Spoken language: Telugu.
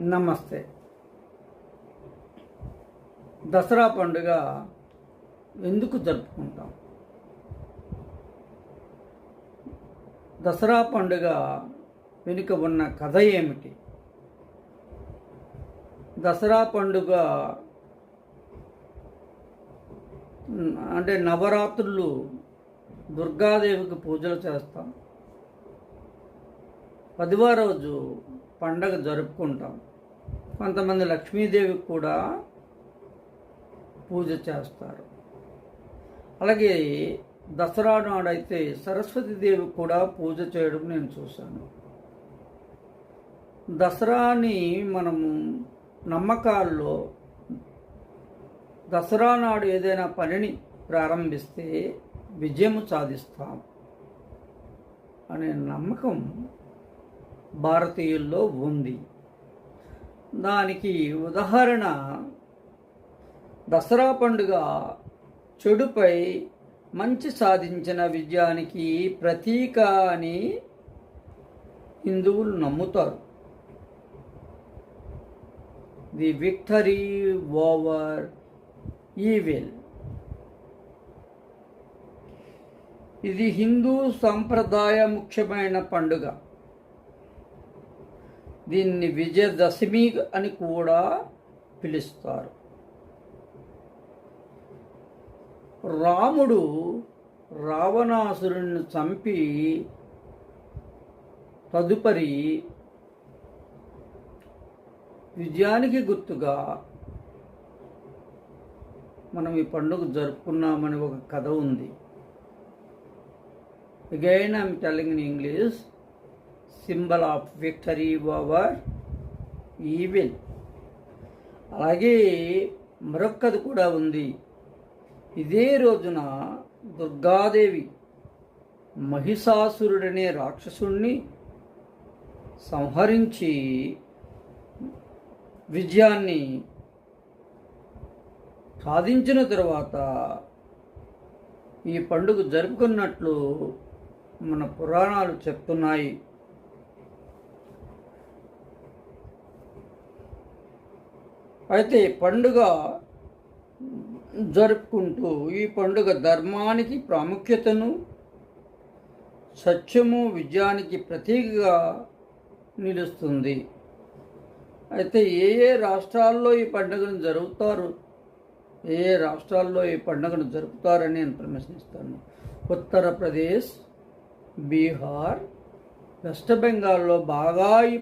నమస్తే. దసరా పండుగ ఎందుకు జరుపుకుంటాం? దసరా పండుగ వెనుక ఉన్న కథ ఏమిటి? దసరా పండుగ అంటే నవరాత్రులు దుర్గాదేవికి పూజలు చేస్తాం. పదివ రోజు పండగ జరుపుకుంటాం. కొంతమంది లక్ష్మీదేవికి కూడా పూజ చేస్తారు. అలాగే దసరా నాడైతే సరస్వతీదేవి కూడా పూజ చేయడం నేను చూశాను. దసరాని మనము నమ్మకాల్లో దసరా నాడు ఏదైనా పనిని ప్రారంభిస్తే విజయము సాధిస్తాం అనే నమ్మకం భారతీయుల్లో ఉంది. దానికి ఉదాహరణ దసరా పండుగ చెడుపై మంచి సాధించిన విజయానికి ప్రతీక అని హిందువులు నమ్ముతారు. ది విక్టరీ ఓవర్ ఈవిల్ ఇది హిందూ సంప్రదాయ ముఖ్యమైన పండుగ. దీన్ని విజయదశమి అని కూడా పిలుస్తారు. రాముడు రావణాసురుణ్ణి చంపి తదుపరి విజయానికి గుర్తుగా మనం ఈ పండుగ జరుపుకున్నామని ఒక కథ ఉంది. Again I'm telling in English symbol of victory over evil అలాగే మరొక్కది కూడా ఉంది. ఇదే రోజున దుర్గాదేవి మహిషాసురుడనే రాక్షసుణ్ణి సంహరించి విజయాన్ని సాధించిన తరువాత ఈ పండుగ జరుపుకున్నట్లు మన పురాణాలు చెప్తున్నాయి. అయితే పండుగ జరుపుకుంటూ ఈ పండుగ ధర్మానికి ప్రాముఖ్యతను సత్యము విజయానికి ప్రతీకగా నిలుస్తుంది. అయితే ఏ ఏ రాష్ట్రాల్లో ఈ పండుగను జరుపుతారు ఏ ఏ రాష్ట్రాల్లో ఈ పండుగను జరుపుతారని ఇన్ఫర్మేషన్ ఇస్తాను ఉత్తరప్రదేశ్ బీహార్ వెస్ట్ బెంగాల్లో బాగా ఈ